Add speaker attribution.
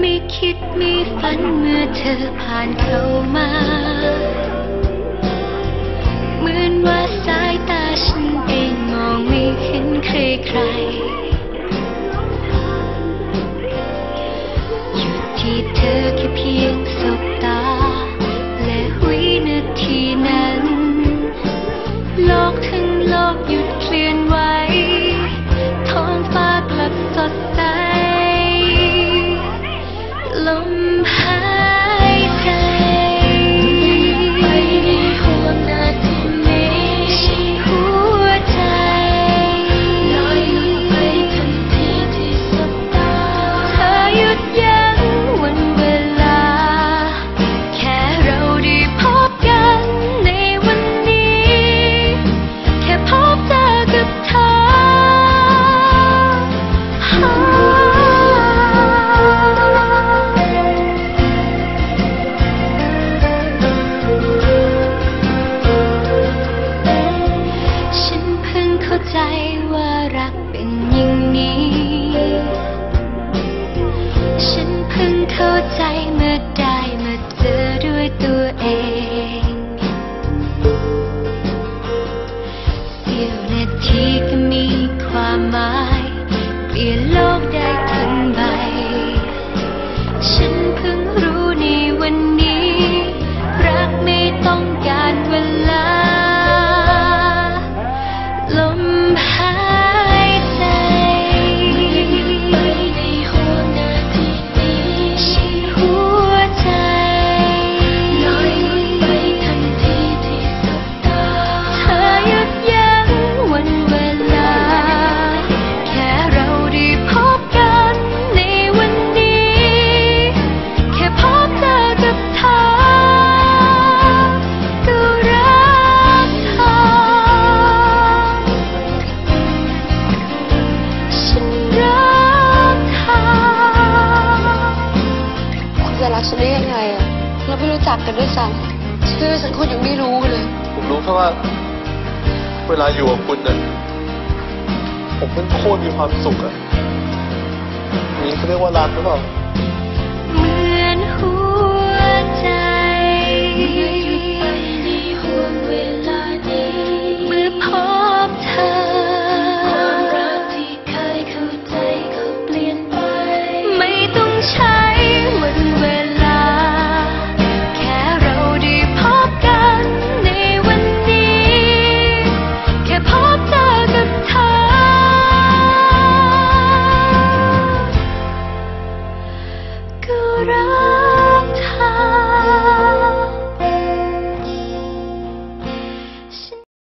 Speaker 1: ไม่คิดไม่ฝันเมื่อเธอผ่านเข้ามา เหมือนว่าสายตาฉันเองมองไม่เห็นใครใคร พิ่งเข้าใจเมื่อได้มาเจอด้วยตัวเองเสี้ยวนาทีก็มีความหมาย เปลี่ยนโลกได้
Speaker 2: ฉันได้ยังไงอะเราไม่รู้จักกันด้วยซ้ำชื่อฉันคุณยังไม่รู้เลย
Speaker 3: ผมรู้แค่ว่า เวลาอยู่กับคุณเนี่ยผมเป็นโคตรมีความสุขอะนี่เขาเรียกว่ารักหรือเปล่า
Speaker 1: รัก